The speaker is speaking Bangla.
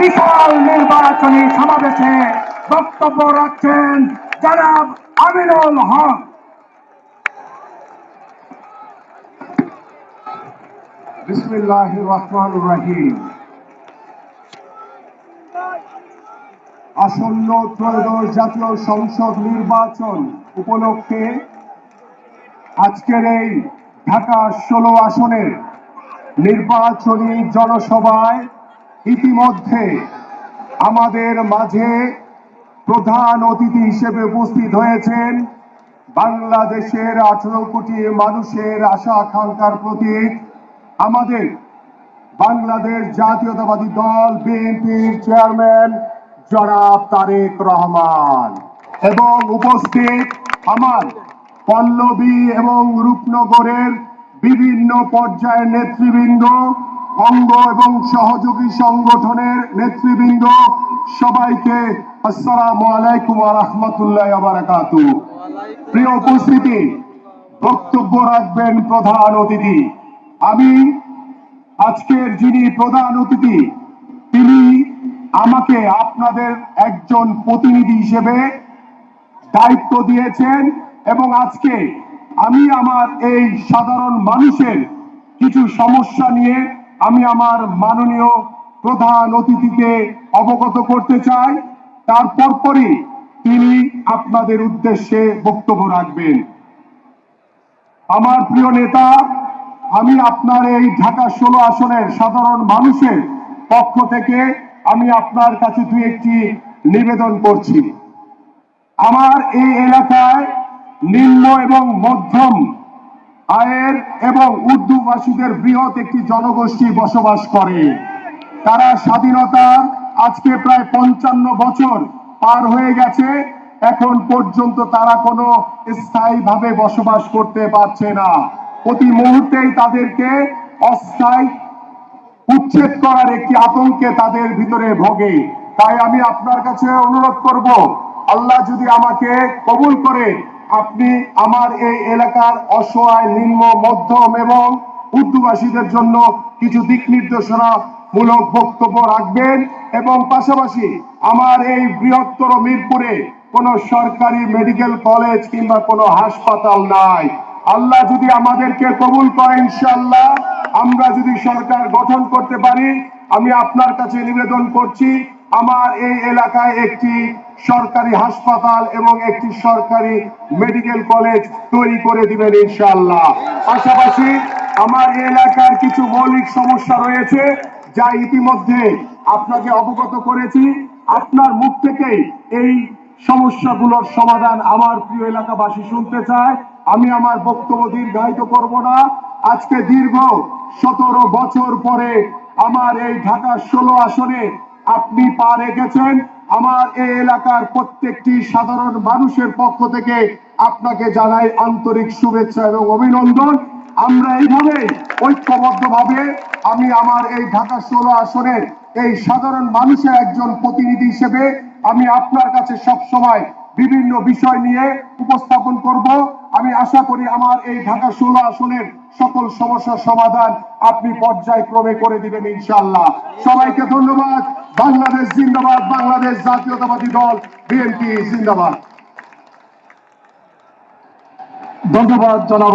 বিশাল নির্বাচনী সমাবেশে বক্তব্য রাখছেন জনাব আমিনুল হক। বিসমিল্লাহ রহমান রাহিম। আসন্ন ত্রয়োদশ জাতীয় সংসদ নির্বাচন উপলক্ষে আজকের এই ঢাকা ষোলো আসনের নির্বাচনী জনসভায় ইতিমধ্যে আমাদের মাঝে প্রধান অতিথি হিসেবে উপস্থিত হয়েছেন বাংলাদেশের আঠারো কোটি মানুষের আশা আকাঙ্ক্ষার প্রতীক আমাদের বাংলাদেশ জাতীয়তাবাদী দল বিএনপির চেয়ারম্যান জনাব তারেক রহমান এবং উপস্থিত আমার পল্লবী এবং রূপনগরের বিভিন্ন পর্যায়ের নেতৃবৃন্দ অঙ্গ এবং সহযোগী সংগঠনের নেতৃবৃন্দ সবাইকে আসসালামু আলাইকুম রহমতুল্লাহ বারাকাতু প্রিয় উপস্থিতি, বক্তব্য রাখবেন প্রধান অতিথি। আমি আজকের যিনি প্রধান অতিথি, তিনি আমাকে আপনাদের একজন প্রতিনিধি হিসেবে দায়িত্ব দিয়েছেন এবং আজকে আমি আমার এই সাধারণ মানুষের কিছু সমস্যা নিয়ে আমি আমার মাননীয় প্রধান অতিথিকে অবগত করতে চাই। তারপর পরই তিনি আপনাদের উদ্দেশ্যে বক্তব্য রাখবেন। আমার প্রিয় নেতা, আমি আপনার এই ঢাকা ষোলো আসনের সাধারণ মানুষের পক্ষ থেকে আমি আপনার কাছে দুই একটি নিবেদন করছি। আমার এই এলাকায় নিম্ন এবং মধ্যম আয়ের এবং উর্দু ভাষীদের বৃহৎ একটি জনগোষ্ঠী বসবাস করে। তারা স্বাধীনতার আজকে প্রায় পঞ্চান্ন বছর পার হয়ে গেছে। এখন পর্যন্ত তারা কোনো স্থায়ীভাবে বসবাস করতে পারছে না। প্রতি মুহূর্তেই তাদেরকে অস্থায়ী, উচ্ছেদ করার একটি আতঙ্কে তাদের ভিতরে ভোগে। তাই আমি আপনার কাছে অনুরোধ করব, আল্লাহ যদি আমাকে কবুল করে আপনি আমার এই এলাকার অসহায়, নিম্ন, মধ্যম এবং উর্দুভাষীদের জন্য কিছু দিক নির্দেশনা মূলক বক্তব্য রাখবেন এবং পাশাপাশি আমার এই বৃহত্তর মিরপুরে কোনো সরকারি মেডিকেল কলেজ কিংবা কোনো হাসপাতাল নাই। আল্লাহ যদি আমাদেরকে কবুল করে ইনশাল্লাহ আমরা যদি সরকার গঠন করতে পারি, আমি আপনার কাছে নিবেদন করছি আমার এই এলাকায় একটি সরকারি হাসপাতাল এবং একটি সরকারি মেডিকেল কলেজ তৈরি করে দিবেন ইনশাল্লাহ পাশাপাশি আমার এলাকার কিছু মৌলিক সমস্যা রয়েছে যা ইতিমধ্যে আপনাকে অবগত করেছি। আপনার মুখ থেকেই এই সমস্যাগুলোর সমাধান আমার প্রিয় এলাকাবাসী শুনতে চায়। আমি আমার বক্তব্য দীর্ঘায়িত করব না। আজকে দীর্ঘ সতেরো বছর পরে আমার এই ঢাকা ষোলো আসনে আপনি পা রেখেছেন। আমার এই এলাকার প্রত্যেকটি সাধারণ মানুষের পক্ষ থেকে আপনাকে জানাই আন্তরিক শুভেচ্ছা এবং অভিনন্দন। আমরা এইভাবে ঐক্যবদ্ধভাবে আমি আমার এই ঢাকা ষোলো আসনের এই সাধারণ মানুষের একজন প্রতিনিধি হিসেবে আমি আপনার কাছে সব সময় বিভিন্ন বিষয় নিয়ে উপস্থাপন করব। আমি আশা করি আমার এই ঢাকা ষোলো আসনের সকল সমস্যার সমাধান আপনি পর্যায়ক্রমে করে দিবেন ইনশাল্লাহ সবাইকে ধন্যবাদ। বাংলাদেশ জিন্দাবাদ বাংলাদেশ জাতীয়তাবাদী দল বিএনপি জিন্দাবাদ। ধন্যবাদ জনাব।